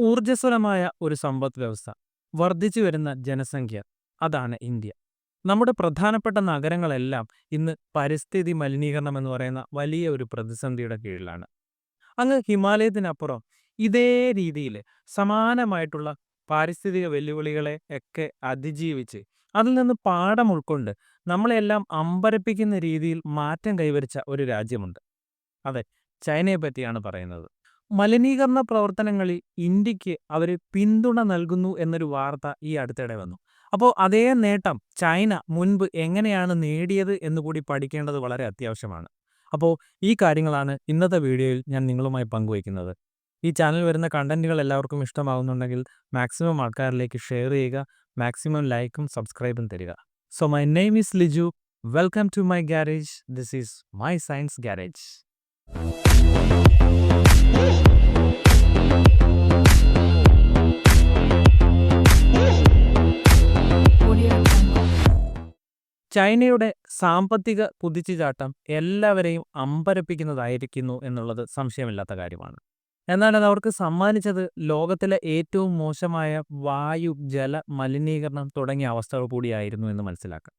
ഊർജസ്വലമായ ഒരു സമ്പദ് വ്യവസ്ഥ വർദ്ധിച്ചു വരുന്ന ജനസംഖ്യ. അതാണ് ഇന്ത്യ. നമ്മുടെ പ്രധാനപ്പെട്ട നഗരങ്ങളെല്ലാം ഇന്ന് പരിസ്ഥിതി മലിനീകരണം എന്ന് പറയുന്ന വലിയ ഒരു പ്രതിസന്ധിയുടെ കീഴിലാണ്. അങ്ങ് ഹിമാലയത്തിനപ്പുറം ഇതേ രീതിയിൽ സമാനമായിട്ടുള്ള പാരിസ്ഥിതിക വെല്ലുവിളികളെ ഒക്കെ അതിജീവിച്ച് അതിൽ നിന്ന് പാഠം ഉൾക്കൊണ്ട് നമ്മളെല്ലാം അമ്പരപ്പിക്കുന്ന രീതിയിൽ മാറ്റം കൈവരിച്ച ഒരു രാജ്യമുണ്ട്. അതെ ചൈനയെ പറ്റിയാണ് പറയുന്നത്. മലിനീകരണ പ്രവർത്തനങ്ങളിൽ ഇന്ത്യയ്ക്ക് അവർ പിന്തുണ നൽകുന്നു എന്നൊരു വാർത്ത ഈ അടുത്തിടെ വന്നു. അപ്പോൾ അതേ നേട്ടം ചൈന മുൻപ് എങ്ങനെയാണ് നേടിയത് എന്നുകൂടി പഠിക്കേണ്ടത് വളരെ അത്യാവശ്യമാണ്. അപ്പോൾ ഈ കാര്യങ്ങളാണ് ഇന്നത്തെ വീഡിയോയിൽ ഞാൻ നിങ്ങളുമായി പങ്കുവയ്ക്കുന്നത്. ഈ ചാനൽ വരുന്ന കണ്ടന്റുകൾ എല്ലാവർക്കും ഇഷ്ടമാകുന്നുണ്ടെങ്കിൽ മാക്സിമം ആൾക്കാരിലേക്ക് ഷെയർ ചെയ്യുക മാക്സിമം ലൈക്കും സബ്സ്ക്രൈബും തരിക. So my name is Liju. Welcome to my garage this is my science garage. ചൈനയുടെ സാമ്പത്തിക കുതിച്ചുചാട്ടം എല്ലാവരെയും അമ്പരപ്പിക്കുന്നതായിരിക്കുന്നു എന്നുള്ളത് സംശയമില്ലാത്ത കാര്യമാണ്. എന്നാൽ അത് അവർക്ക് സമ്മാനിച്ചത് ലോകത്തിലെ ഏറ്റവും മോശമായ വായു ജല മലിനീകരണം തുടങ്ങിയ അവസ്ഥകൾ കൂടിയായിരുന്നു എന്ന് മനസ്സിലാക്കാം.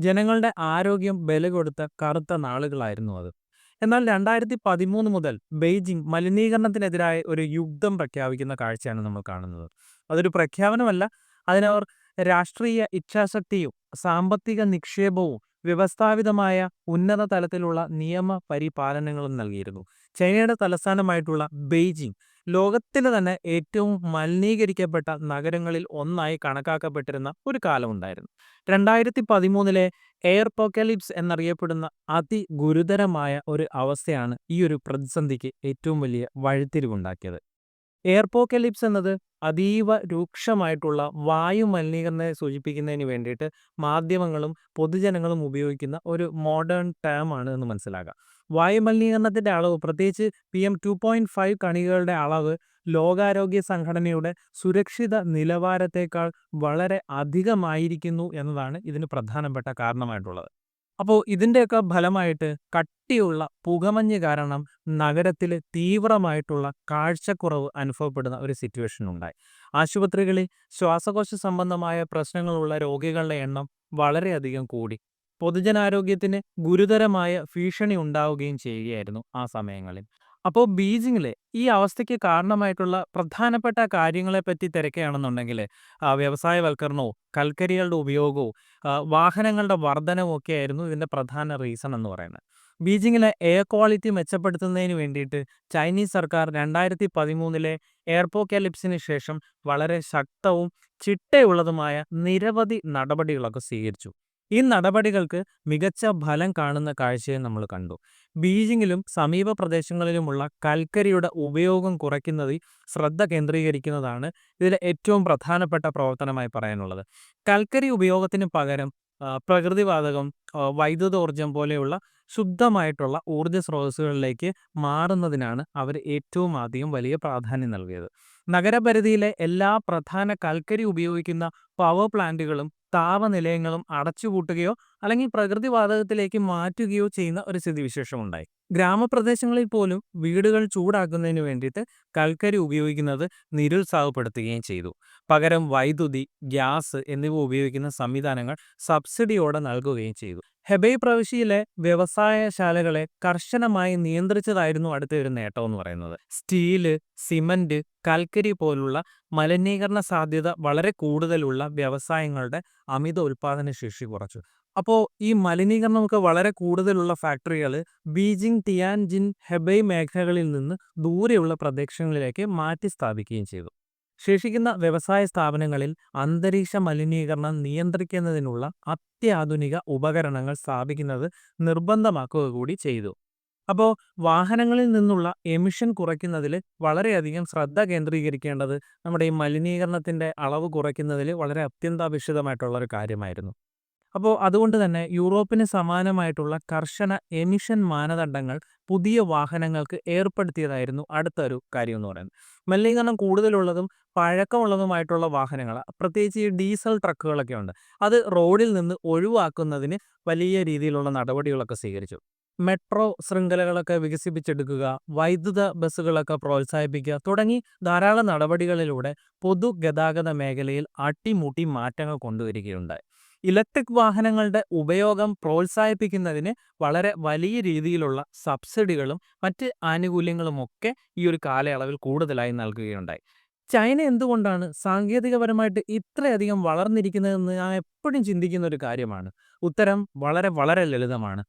ജനങ്ങളുടെ ആരോഗ്യം ബല കൊടുത്ത കറുത്ത നാളുകളായിരുന്നു അത്. എന്നാൽ രണ്ടായിരത്തി പതിമൂന്ന് മുതൽ ബെയ്ജിംഗ് മലിനീകരണത്തിനെതിരായ ഒരു യുദ്ധം പ്രഖ്യാപിക്കുന്ന കാഴ്ചയാണ് നമ്മൾ കാണുന്നത്. അതൊരു പ്രഖ്യാപനമല്ല. അതിനവർ രാഷ്ട്രീയ ഇച്ഛാശക്തിയും സാമ്പത്തിക നിക്ഷേപവും വ്യവസ്ഥാപിതമായ ഉന്നത തലത്തിലുള്ള നിയമ പരിപാലനങ്ങളും നൽകിയിരുന്നു. ചൈനയുടെ തലസ്ഥാനമായിട്ടുള്ള ബെയ്ജിംഗ് ലോകത്തിലെ തന്നെ ഏറ്റവും മലിനീകരിക്കപ്പെട്ട നഗരങ്ങളിൽ ഒന്നായി കണക്കാക്കപ്പെട്ടിരുന്ന ഒരു കാലമുണ്ടായിരുന്നു രണ്ടായിരത്തി പതിമൂന്നിലെ എയർ പോക്കലിപ്സ് എന്നറിയപ്പെടുന്ന അതിഗുരുതരമായ ഒരു അവസ്ഥയാണ് ഈ ഒരു പ്രതിസന്ധിക്ക് ഏറ്റവും വലിയ വഴിത്തിരിവുണ്ടാക്കിയത് എയർപോക്കലിപ്സ് എന്നത് അതീവ രൂക്ഷമായിട്ടുള്ള വായു മലിനീകരണത്തെ സൂചിപ്പിക്കുന്നതിന് വേണ്ടിയിട്ട് മാധ്യമങ്ങളും പൊതുജനങ്ങളും ഉപയോഗിക്കുന്ന ഒരു മോഡേൺ ടേം ആണ് എന്ന് മനസ്സിലാക്കാം. വായു മലിനീകരണത്തിന്റെ അളവ് പ്രത്യേകിച്ച് P M two point five കണികകളുടെ അളവ് ലോകാരോഗ്യ സംഘടനയുടെ സുരക്ഷിത നിലവാരത്തേക്കാൾ വളരെ അധികമായിരിക്കുന്നു എന്നതാണ് ഇതിന് പ്രധാനപ്പെട്ട കാരണമായിട്ടുള്ളത്. അപ്പോൾ ഇതിന്റെയൊക്കെ ഫലമായിട്ട് കട്ടിയുള്ള പുകമഞ്ഞ് കാരണം നഗരത്തിൽ തീവ്രമായിട്ടുള്ള കാഴ്ചക്കുറവ് അനുഭവപ്പെടുന്ന ഒരു സിറ്റുവേഷൻ ഉണ്ടായി. ആശുപത്രികളിൽ ശ്വാസകോശ സംബന്ധമായ പ്രശ്നങ്ങളുള്ള രോഗികളുടെ എണ്ണം വളരെയധികം കൂടി. പൊതുജനാരോഗ്യത്തിന് ഗുരുതരമായ ഭീഷണി ഉണ്ടാവുകയും ചെയ്യുകയായിരുന്നു ആ സമയങ്ങളിൽ. അപ്പോൾ ബീജിങ്ങിലെ ഈ അവസ്ഥയ്ക്ക് കാരണമായിട്ടുള്ള പ്രധാനപ്പെട്ട കാര്യങ്ങളെപ്പറ്റി തിരക്കുകയാണെന്നുണ്ടെങ്കിൽ വ്യവസായവൽക്കരണവും കൽക്കരികളുടെ ഉപയോഗവും വാഹനങ്ങളുടെ വർധനവും ഒക്കെ ആയിരുന്നു ഇതിന്റെ പ്രധാന റീസൺ എന്ന് പറയുന്നത്. ബീജിങ്ങിലെ എയർ ക്വാളിറ്റി മെച്ചപ്പെടുത്തുന്നതിന് വേണ്ടിയിട്ട് ചൈനീസ് സർക്കാർ രണ്ടായിരത്തി പതിമൂന്നിലെ എയർപോക്കാലിപ്സിന് ശേഷം വളരെ ശക്തവും ചിട്ടയുള്ളതുമായ നിരവധി നടപടികളൊക്കെ സ്വീകരിച്ചു. ഈ നടപടികൾക്ക് മികച്ച ഫലം കാണുന്ന കാഴ്ചയും നമ്മൾ കണ്ടു. ബീജിംഗിലും സമീപ പ്രദേശങ്ങളിലുമുള്ള കൽക്കരിയുടെ ഉപയോഗം കുറയ്ക്കുന്നതിൽ ശ്രദ്ധ കേന്ദ്രീകരിക്കുന്നതാണ് ഇതിലെ ഏറ്റവും പ്രധാനപ്പെട്ട പ്രവർത്തനമായി പറയാനുള്ളത്. കൽക്കരി ഉപയോഗത്തിന് പകരം പ്രകൃതിവാതകം വൈദ്യുതോർജം പോലെയുള്ള ശുദ്ധമായിട്ടുള്ള ഊർജ സ്രോതസ്സുകളിലേക്ക് മാറുന്നതിനാണ് അവർ ഏറ്റവും ആദ്യം വലിയ പ്രാധാന്യം നൽകിയത്. നഗരപരിധിയിലെ എല്ലാ പ്രധാന കൽക്കരി ഉപയോഗിക്കുന്ന പവർ പ്ലാന്റുകളും താപനിലയങ്ങളും അടച്ചുപൂട്ടുകയോ അല്ലെങ്കിൽ പ്രകൃതിവാതകത്തിലേക്ക് മാറ്റുകയോ ചെയ്യുന്ന ഒരു സ്ഥിതിവിശേഷം ഉണ്ടായി ഗ്രാമപ്രദേശങ്ങളിൽ പോലും വീടുകൾ ചൂടാക്കുന്നതിന് വേണ്ടിയിട്ട് കൽക്കരി ഉപയോഗിക്കുന്നത് നിരുത്സാഹപ്പെടുത്തുകയും ചെയ്തു. പകരം വൈദ്യുതി ഗ്യാസ് എന്നിവ ഉപയോഗിക്കുന്ന സംവിധാനങ്ങൾ സബ്സിഡിയോടെ നൽകുകയും ചെയ്തു. ഹെബൈ പ്രവിശ്യയിലെ വ്യവസായശാലകളെ കർശനമായി നിയന്ത്രിച്ചതായിരുന്നു അടുത്ത ഒരു നേട്ടം എന്ന് പറയുന്നത്. സ്റ്റീൽ സിമന്റ് കൽക്കരി പോലുള്ള മലിനീകരണ സാധ്യത വളരെ കൂടുതലുള്ള വ്യവസായങ്ങളുടെ അമിത ഉൽപാദന ശേഷി കുറച്ചു. അപ്പോൾ ഈ മലിനീകരണമൊക്കെ വളരെ കൂടുതലുള്ള ഫാക്ടറികൾ ബീജിംഗ് ടിയാൻജിൻ ഹെബൈ മേഖലകളിൽ നിന്ന് ദൂരെയുള്ള പ്രദേശങ്ങളിലേക്ക് മാറ്റി സ്ഥാപിക്കുകയും ചെയ്തു. ശേഷിക്കുന്ന വ്യവസായ സ്ഥാപനങ്ങളിൽ അന്തരീക്ഷ മലിനീകരണം നിയന്ത്രിക്കുന്നതിനുള്ള അത്യാധുനിക ഉപകരണങ്ങൾ സ്ഥാപിക്കുന്നത് നിർബന്ധമാക്കുക കൂടി ചെയ്തു. അപ്പോൾ വാഹനങ്ങളിൽ നിന്നുള്ള എമിഷൻ കുറയ്ക്കുന്നതിൽ വളരെയധികം ശ്രദ്ധ കേന്ദ്രീകരിക്കേണ്ടത് നമ്മുടെ ഈ മലിനീകരണത്തിന്റെ അളവ് കുറയ്ക്കുന്നതിൽ വളരെ അത്യന്താപേക്ഷിതമായിട്ടുള്ള ഒരു കാര്യമായിരുന്നു. അപ്പോൾ അതുകൊണ്ട് തന്നെ യൂറോപ്പിന് സമാനമായിട്ടുള്ള കർശന എമിഷൻ മാനദണ്ഡങ്ങൾ പുതിയ വാഹനങ്ങൾക്ക് ഏർപ്പെടുത്തിയതായിരുന്നു അടുത്തൊരു കാര്യം എന്ന് പറയുന്നത്. മലിനീകരണം കൂടുതലുള്ളതും പഴക്കമുള്ളതുമായിട്ടുള്ള വാഹനങ്ങൾ പ്രത്യേകിച്ച് ഈ ഡീസൽ ട്രക്കുകളൊക്കെ ഉണ്ട്. അത് റോഡിൽ നിന്ന് ഒഴിവാക്കുന്നതിന് വലിയ രീതിയിലുള്ള നടപടികളൊക്കെ സ്വീകരിച്ചു. മെട്രോ ശൃംഖലകളൊക്കെ വികസിപ്പിച്ചെടുക്കുക വൈദ്യുത ബസ്സുകളൊക്കെ പ്രോത്സാഹിപ്പിക്കുക തുടങ്ങി ധാരാളം നടപടികളിലൂടെ പൊതുഗതാഗത മേഖലയിൽ അട്ടിമുട്ടി മാറ്റങ്ങൾ കൊണ്ടുവരികയുണ്ടായി. ഇലക്ട്രിക് വാഹനങ്ങളുടെ ഉപയോഗം പ്രോത്സാഹിപ്പിക്കുന്നതിന് വളരെ വലിയ രീതിയിലുള്ള സബ്സിഡികളും മറ്റ് ആനുകൂല്യങ്ങളുമൊക്കെ ഈ ഒരു കാലയളവിൽ കൂടുതലായി നൽകുകയുണ്ടായി. ചൈന എന്തുകൊണ്ടാണ് സാങ്കേതികപരമായിട്ട് ഇത്രയധികം വളർന്നിരിക്കുന്നതെന്ന് ഞാൻ എപ്പോഴും ചിന്തിക്കുന്ന ഒരു കാര്യമാണ്. ഉത്തരം വളരെ വളരെ ലളിതമാണ്.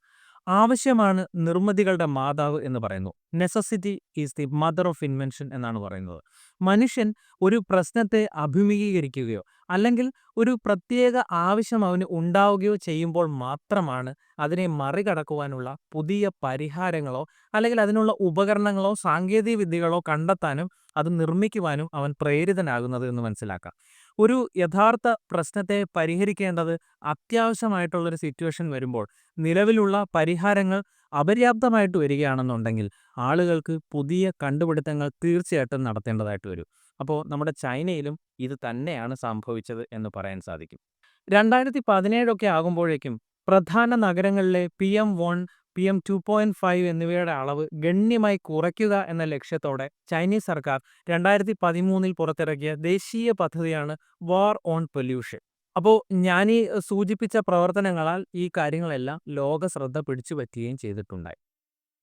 ആവശ്യമാണ് നിർമ്മിതികളുടെ മാതാവ് എന്ന് പറയുന്നു. Necessity is the mother of invention എന്നാണ് പറയുന്നത്. മനുഷ്യൻ ഒരു പ്രശ്നത്തെ അഭിമുഖീകരിക്കുകയോ അല്ലെങ്കിൽ ഒരു പ്രത്യേക ആവശ്യം അവന് ഉണ്ടാവുകയോ ചെയ്യുമ്പോൾ മാത്രമാണ് അതിനെ മറികടക്കുവാനുള്ള പുതിയ പരിഹാരങ്ങളോ അല്ലെങ്കിൽ അതിനുള്ള ഉപകരണങ്ങളോ സാങ്കേതിക വിദ്യകളോ കണ്ടെത്താനും അത് നിർമ്മിക്കുവാനും അവൻ പ്രേരിതനാകുന്നത് എന്ന് മനസ്സിലാക്കാം. ഒരു യഥാർത്ഥ പ്രശ്നത്തെ പരിഹരിക്കേണ്ടത് അത്യാവശ്യമായിട്ടുള്ളൊരു സിറ്റുവേഷൻ വരുമ്പോൾ നിലവിലുള്ള പരിഹാരങ്ങൾ അപര്യാപ്തമായിട്ട് വരികയാണെന്നുണ്ടെങ്കിൽ ആളുകൾക്ക് പുതിയ കണ്ടുപിടുത്തങ്ങൾ തീർച്ചയായിട്ടും നടത്തേണ്ടതായിട്ട് വരും. അപ്പോൾ നമ്മുടെ ചൈനയിലും ഇത് തന്നെയാണ് സംഭവിച്ചത് എന്ന് പറയാൻ സാധിക്കും. രണ്ടായിരത്തി പതിനേഴൊക്കെ ആകുമ്പോഴേക്കും പ്രധാന നഗരങ്ങളിലെ P M one P M two point five എന്നിവയുടെ അളവ് ഗണ്യമായി കുറയ്ക്കുക എന്ന ലക്ഷ്യത്തോടെ ചൈനീസ് സർക്കാർ രണ്ടായിരത്തി പതിമൂന്നിൽ പുറത്തിറക്കിയ ദേശീയ പദ്ധതിയാണ് വാർ ഓൺ പൊല്യൂഷൻ അപ്പോൾ ഞാൻ ഈ സൂചിപ്പിച്ച പ്രവർത്തനങ്ങളാൽ ഈ കാര്യങ്ങളെല്ലാം ലോക ശ്രദ്ധ പിടിച്ചു പറ്റുകയും ചെയ്തിട്ടുണ്ടായി.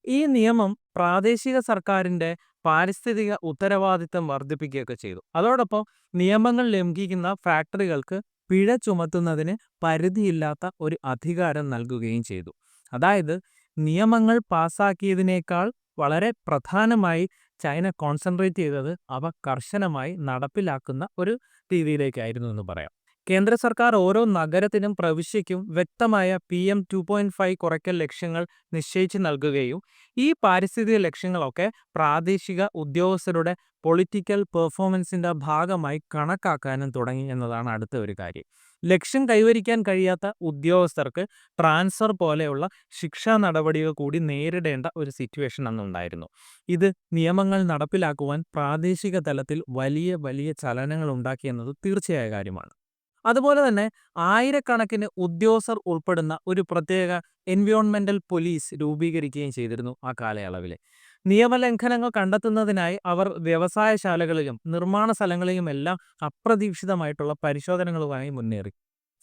ഈ നിയമം പ്രാദേശിക സർക്കാരിന്റെ പാരിസ്ഥിതിക ഉത്തരവാദിത്തം വർദ്ധിപ്പിക്കുകയൊക്കെ ചെയ്തു. അതോടൊപ്പം നിയമങ്ങൾ ലംഘിക്കുന്ന ഫാക്ടറികൾക്ക് പിഴ ചുമത്തുന്നതിന് പരിധിയില്ലാത്ത ഒരു അധികാരം നൽകുകയും ചെയ്തു. അതായത് നിയമങ്ങൾ പാസാക്കിയതിനേക്കാൾ വളരെ പ്രധാനമായി ചൈന കോൺസെൻട്രേറ്റ് ചെയ്തത് അവ കർശനമായി നടപ്പിലാക്കുന്ന ഒരു രീതിയിലേക്കായിരുന്നു എന്ന് പറയാം. കേന്ദ്ര സർക്കാർ ഓരോ നഗരത്തിനും പ്രവിശ്യയ്ക്കും വ്യക്തമായ P M two point five കുറയ്ക്കൽ ലക്ഷ്യങ്ങൾ നിശ്ചയിച്ച് നൽകുകയും ഈ പാരിസ്ഥിതിക ലക്ഷ്യങ്ങളൊക്കെ പ്രാദേശിക ഉദ്യോഗസ്ഥരുടെ പൊളിറ്റിക്കൽ പെർഫോമൻസിന്റെ ഭാഗമായി കണക്കാക്കാനും തുടങ്ങി എന്നതാണ് അടുത്ത ഒരു കാര്യം. ലക്ഷ്യം കൈവരിക്കാൻ കഴിയാത്ത ഉദ്യോഗസ്ഥർക്ക് ട്രാൻസ്ഫർ പോലെയുള്ള ശിക്ഷാ നടപടികൾ കൂടി നേരിടേണ്ട ഒരു സിറ്റുവേഷൻ അന്നുണ്ടായിരുന്നു ഇത് നിയമങ്ങൾ നടപ്പിലാക്കുവാൻ പ്രാദേശിക തലത്തിൽ വലിയ വലിയ ചലനങ്ങൾ ഉണ്ടാക്കിയെന്നത് തീർച്ചയായ കാര്യമാണ്. അതുപോലെ തന്നെ ആയിരക്കണക്കിന് ഉദ്യോഗസ്ഥർ ഉൾപ്പെടുന്ന ഒരു പ്രത്യേക എൻവയോൺമെന്റൽ പോലീസ് രൂപീകരിക്കുകയും ചെയ്തിരുന്നു ആ കാലയളവിൽ നിയമലംഘനങ്ങൾ കണ്ടെത്തുന്നതിനായി അവർ വ്യവസായശാലകളിലും നിർമ്മാണ സ്ഥലങ്ങളിലുമെല്ലാം അപ്രതീക്ഷിതമായിട്ടുള്ള പരിശോധനകളുമായി മുന്നേറി.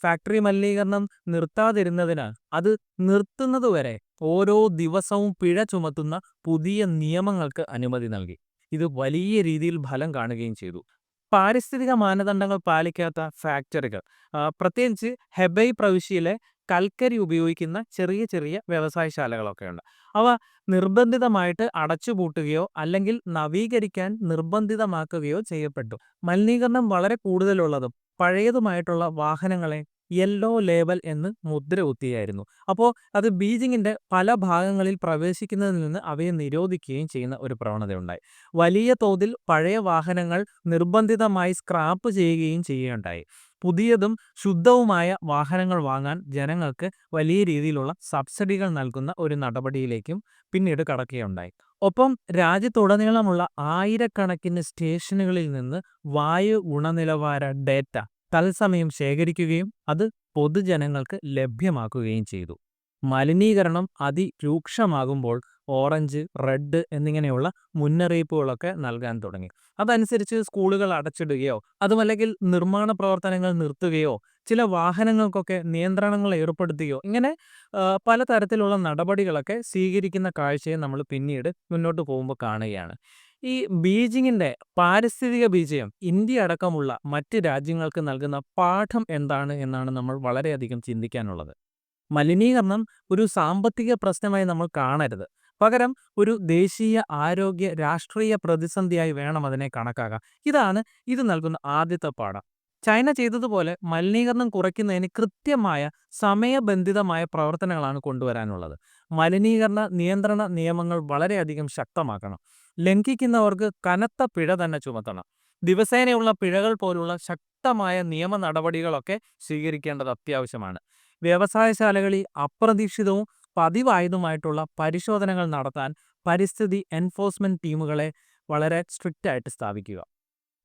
ഫാക്ടറി മലിനീകരണം നിർത്താതിരുന്നതിനാൽ അത് നിർത്തുന്നതുവരെ ഓരോ ദിവസവും പിഴ ചുമത്തുന്ന പുതിയ നിയമങ്ങൾക്ക് അനുമതി നൽകി. ഇത് വലിയ രീതിയിൽ ഫലം കാണുകയും ചെയ്തു. പാരിസ്ഥിതിക മാനദണ്ഡങ്ങൾ പാലിക്കാത്ത ഫാക്ടറികൾ. പ്രത്യേകിച്ച് ഹെബൈ പ്രവിശ്യയിലെ കൽക്കരി ഉപയോഗിക്കുന്ന ചെറിയ ചെറിയ വ്യവസായശാലകളൊക്കെ ഉണ്ട്. അവ നിർബന്ധിതമായിട്ട് അടച്ചുപൂട്ടുകയോ അല്ലെങ്കിൽ നവീകരിക്കാൻ നിർബന്ധിതമാക്കുകയോ ചെയ്യപ്പെട്ടു. മലിനീകരണം വളരെ കൂടുതലുള്ളതും പഴയതുമായിട്ടുള്ള വാഹനങ്ങളെ യെല്ലോ ലേബൽ എന്ന് മുദ്ര കുത്തിയായിരുന്നു. അപ്പോൾ അത് ബീജിങ്ങിന്റെ പല ഭാഗങ്ങളിൽ പ്രവേശിക്കുന്നതിൽ നിന്ന് അവയെ നിരോധിക്കുകയും ചെയ്യുന്ന ഒരു പ്രവണതയുണ്ടായി. വലിയ തോതിൽ പഴയ വാഹനങ്ങൾ നിർബന്ധിതമായി സ്ക്രാപ്പ് ചെയ്യുകയും ചെയ്യുകയുണ്ടായി. പുതിയതും ശുദ്ധവുമായ വാഹനങ്ങൾ വാങ്ങാൻ ജനങ്ങൾക്ക് വലിയ രീതിയിലുള്ള സബ്സിഡികൾ നൽകുന്ന ഒരു നടപടിയിലേക്കും പിന്നീട് കടക്കുകയുണ്ടായി. ഒപ്പം രാജ്യത്തുടനീളമുള്ള ആയിരക്കണക്കിന് സ്റ്റേഷനുകളിൽ നിന്ന് വായു ഗുണനിലവാര ഡേറ്റ തത്സമയം ശേഖരിക്കുകയും അത് പൊതുജനങ്ങൾക്ക് ലഭ്യമാക്കുകയും ചെയ്തു. മലിനീകരണം അതിരൂക്ഷമാകുമ്പോൾ ഓറഞ്ച് റെഡ് എന്നിങ്ങനെയുള്ള മുന്നറിയിപ്പുകളൊക്കെ നൽകാൻ തുടങ്ങി. അതനുസരിച്ച് സ്കൂളുകൾ അടച്ചിടുകയോ അതുമല്ലെങ്കിൽ നിർമ്മാണ പ്രവർത്തനങ്ങൾ നിർത്തുകയോ ചില വാഹനങ്ങൾക്കൊക്കെ നിയന്ത്രണങ്ങൾ ഏർപ്പെടുത്തുകയോ ഇങ്ങനെ പലതരത്തിലുള്ള നടപടികളൊക്കെ സ്വീകരിക്കുന്ന കാഴ്ചയെ നമ്മൾ പിന്നീട് മുന്നോട്ട് പോകുമ്പോൾ കാണുകയാണ്. ഈ ബീജിങ്ങിന്റെ പാരിസ്ഥിതിക വിജയം ഇന്ത്യ അടക്കമുള്ള മറ്റ് രാജ്യങ്ങൾക്ക് നൽകുന്ന പാഠം എന്താണ് എന്നാണ് നമ്മൾ വളരെയധികം ചിന്തിക്കാനുള്ളത്. മലിനീകരണം ഒരു സാമ്പത്തിക പ്രശ്നമായി നമ്മൾ കാണരുത്. പകരം ഒരു ദേശീയ ആരോഗ്യ രാഷ്ട്രീയ പ്രതിസന്ധിയായി വേണം അതിനെ കണക്കാക്കാം ഇതാണ് ഇത് നൽകുന്ന ആദ്യത്തെ പാഠം. ചൈന ചെയ്തതുപോലെ മലിനീകരണം കുറയ്ക്കുന്നതിന് കൃത്യമായ സമയബന്ധിതമായ പ്രവർത്തനങ്ങളാണ് കൊണ്ടുവരാനുള്ളത്. മലിനീകരണ നിയന്ത്രണ നിയമങ്ങൾ വളരെയധികം ശക്തമാക്കണം. ലംഘിക്കുന്നവർക്ക് കനത്ത പിഴ തന്നെ ചുമത്തണം. ദിവസേനയുള്ള പിഴകൾ പോലുള്ള ശക്തമായ നിയമ നടപടികളൊക്കെ സ്വീകരിക്കേണ്ടത് അത്യാവശ്യമാണ്. വ്യവസായശാലകളിൽ അപ്രതീക്ഷിതവും പതിവായതുമായിട്ടുള്ള പരിശോധനകൾ നടത്താൻ പരിസ്ഥിതി എൻഫോഴ്സ്മെന്റ് ടീമുകളെ വളരെ സ്ട്രിക്റ്റ് ആയിട്ട് സ്ഥാപിക്കുക.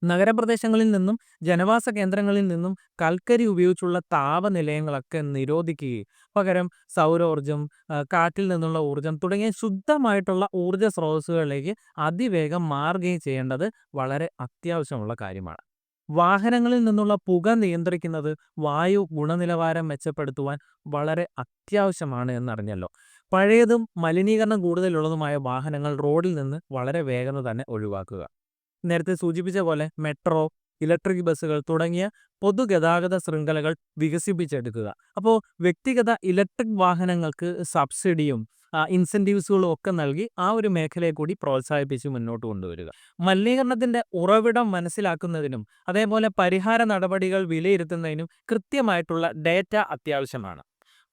നഗരപ്രദേശങ്ങളിൽ നിന്നും ജനവാസ കേന്ദ്രങ്ങളിൽ നിന്നും കൽക്കരി ഉപയോഗിച്ചുള്ള താപനിലയങ്ങളൊക്കെ നിരോധിക്കുകയും പകരം സൗരോർജം കാറ്റിൽ നിന്നുള്ള ഊർജം തുടങ്ങിയ ശുദ്ധമായിട്ടുള്ള ഊർജ സ്രോതസ്സുകളിലേക്ക് അതിവേഗം മാറുകയും ചെയ്യേണ്ടത് വളരെ അത്യാവശ്യമുള്ള കാര്യമാണ്. വാഹനങ്ങളിൽ നിന്നുള്ള പുക നിയന്ത്രിക്കുന്നത് വായു ഗുണനിലവാരം മെച്ചപ്പെടുത്തുവാൻ വളരെ അത്യാവശ്യമാണ് എന്നറിഞ്ഞല്ലോ. പഴയതും മലിനീകരണം കൂടുതലുള്ളതുമായ വാഹനങ്ങൾ റോഡിൽ നിന്ന് വളരെ വേഗം തന്നെ ഒഴിവാക്കുക. നേരത്തെ സൂചിപ്പിച്ച പോലെ മെട്രോ ഇലക്ട്രിക് ബസ്സുകൾ തുടങ്ങിയ പൊതുഗതാഗത ശൃംഖലകൾ വികസിപ്പിച്ചെടുക്കുക. അപ്പോൾ വ്യക്തിഗത ഇലക്ട്രിക് വാഹനങ്ങൾക്ക് സബ്സിഡിയും ഇൻസെന്റീവ്സുകളും ഒക്കെ നൽകി ആ ഒരു മേഖലയെ കൂടി പ്രോത്സാഹിപ്പിച്ച് മുന്നോട്ട് കൊണ്ടുവരിക. മലിനീകരണത്തിന്റെ ഉറവിടം മനസ്സിലാക്കുന്നതിനും അതേപോലെ പരിഹാര നടപടികൾ വിലയിരുത്തുന്നതിനും കൃത്യമായിട്ടുള്ള ഡേറ്റ അത്യാവശ്യമാണ്.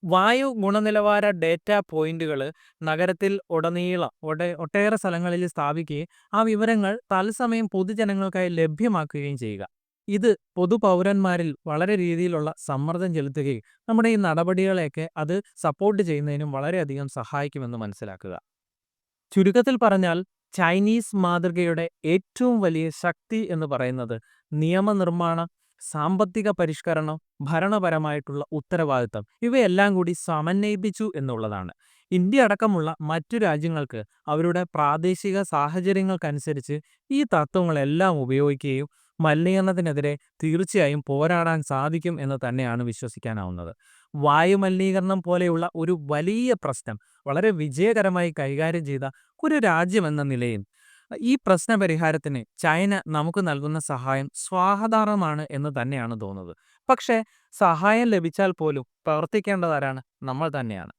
വായു ഗുണനിലവാര ഡേറ്റ പോയിന്റുകൾ നഗരത്തിൽ ഉടനീളം ഒടെ ഒട്ടേറെ സ്ഥലങ്ങളിൽ സ്ഥാപിക്കുകയും ആ വിവരങ്ങൾ തത്സമയം പൊതുജനങ്ങൾക്കായി ലഭ്യമാക്കുകയും ചെയ്യുക. ഇത് പൊതുപൗരന്മാരിൽ വളരെ രീതിയിലുള്ള സമ്മർദ്ദം ചെലുത്തുകയും നമ്മുടെ ഈ നടപടികളെയൊക്കെ അത് സപ്പോർട്ട് ചെയ്യുന്നതിനും വളരെയധികം സഹായിക്കുമെന്ന് മനസ്സിലാക്കുക. ചുരുക്കത്തിൽ പറഞ്ഞാൽ ചൈനീസ് മാതൃകയുടെ ഏറ്റവും വലിയ ശക്തി എന്ന് പറയുന്നത് നിയമനിർമ്മാണം സാമ്പത്തിക പരിഷ്കരണം ഭരണപരമായിട്ടുള്ള ഉത്തരവാദിത്തം ഇവയെല്ലാം കൂടി സമന്വയിപ്പിച്ചു എന്നുള്ളതാണ്. ഇന്ത്യ അടക്കമുള്ള മറ്റു രാജ്യങ്ങൾക്ക് അവരുടെ പ്രാദേശിക സാഹചര്യങ്ങൾക്കനുസരിച്ച് ഈ തത്വങ്ങളെല്ലാം ഉപയോഗിക്കുകയും മലിനീകരണത്തിനെതിരെ തീർച്ചയായും പോരാടാൻ സാധിക്കും എന്ന് തന്നെയാണ് വിശ്വസിക്കാനാവുന്നത്. വായു മലിനീകരണം പോലെയുള്ള ഒരു വലിയ പ്രശ്നം വളരെ വിജയകരമായി കൈകാര്യം ചെയ്ത ഒരു രാജ്യമെന്ന നിലയിൽ ഈ പ്രശ്നപരിഹാരത്തിന് ചൈന നമുക്ക് നൽകുന്ന സഹായം സ്വാഗതാർഹമാണ് എന്ന് തന്നെയാണ് തോന്നുന്നത്. പക്ഷേ സഹായം ലഭിച്ചാൽ പോലും പ്രവർത്തിക്കേണ്ടതാരാണ് നമ്മൾ തന്നെയാണ്.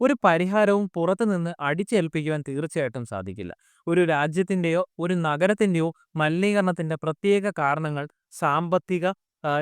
ഒരു പരിഹാരവും പുറത്തുനിന്ന് അടിച്ചേൽപ്പിക്കുവാൻ തീർച്ചയായിട്ടും സാധിക്കില്ല. ഒരു രാജ്യത്തിന്റെയോ ഒരു നഗരത്തിന്റെയോ മലിനീകരണത്തിന്റെ പ്രത്യേക കാരണങ്ങൾ സാമ്പത്തിക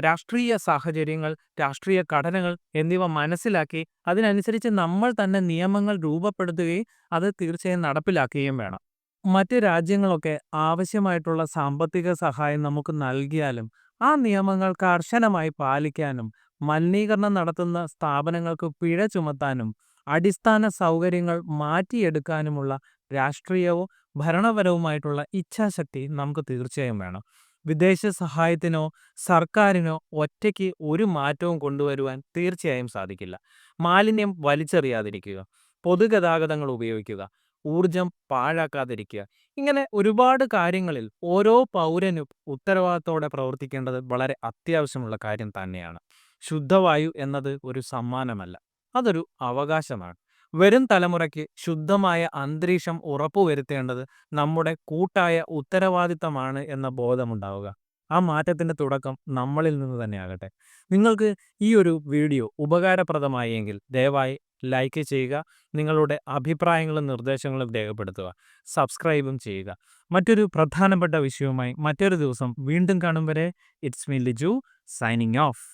രാഷ്ട്രീയ സാഹചര്യങ്ങൾ രാഷ്ട്രീയ ഘടനകൾ എന്നിവ മനസ്സിലാക്കി അതിനനുസരിച്ച് നമ്മൾ തന്നെ നിയമങ്ങൾ രൂപപ്പെടുത്തുകയും അത് തീർച്ചയായും നടപ്പിലാക്കുകയും വേണം. മറ്റ് രാജ്യങ്ങളൊക്കെ ആവശ്യമായിട്ടുള്ള സാമ്പത്തിക സഹായം നമുക്ക് നൽകിയാലും ആ നിയമങ്ങൾ കർശനമായി പാലിക്കാനും മലിനീകരണം നടത്തുന്ന സ്ഥാപനങ്ങൾക്ക് പിഴ ചുമത്താനും അടിസ്ഥാന സൗകര്യങ്ങൾ മാറ്റിയെടുക്കാനുമുള്ള രാഷ്ട്രീയവും ഭരണപരവുമായിട്ടുള്ള ഇച്ഛാശക്തി നമുക്ക് തീർച്ചയായും വേണം. വിദേശ സഹായത്തിനോ സർക്കാരിനോ ഒറ്റയ്ക്ക് ഒരു മാറ്റവും കൊണ്ടുവരുവാൻ തീർച്ചയായും സാധിക്കില്ല. മാലിന്യം വലിച്ചെറിയാതിരിക്കുക പൊതുഗതാഗതങ്ങൾ ഉപയോഗിക്കുക ഊർജം പാഴാക്കാതിരിക്കുക. ഇങ്ങനെ ഒരുപാട് കാര്യങ്ങളിൽ ഓരോ പൗരനും ഉത്തരവാദിത്തോടെ പ്രവർത്തിക്കേണ്ടത് വളരെ അത്യാവശ്യമുള്ള കാര്യം തന്നെയാണ്. ശുദ്ധവായു എന്നത് ഒരു സമ്മാനമല്ല. അതൊരു അവകാശമാണ്. വരും തലമുറയ്ക്ക് ശുദ്ധമായ അന്തരീക്ഷം ഉറപ്പുവരുത്തേണ്ടത് നമ്മുടെ കൂട്ടായ ഉത്തരവാദിത്തമാണ് എന്ന ബോധമുണ്ടാവുക. ആ മാറ്റത്തിന്റെ തുടക്കം നമ്മളിൽ നിന്ന് തന്നെയാകട്ടെ. നിങ്ങൾക്ക് ഈ ഒരു വീഡിയോ ഉപകാരപ്രദമായെങ്കിൽ ദയവായി ലൈക്ക് ചെയ്യുക നിങ്ങളുടെ അഭിപ്രായങ്ങളും നിർദ്ദേശങ്ങളും രേഖപ്പെടുത്തുക സബ്സ്ക്രൈബും ചെയ്യുക. മറ്റൊരു പ്രധാനപ്പെട്ട വിഷയവുമായി മറ്റൊരു ദിവസം വീണ്ടും കാണും വരെ. It's me Liju signing off.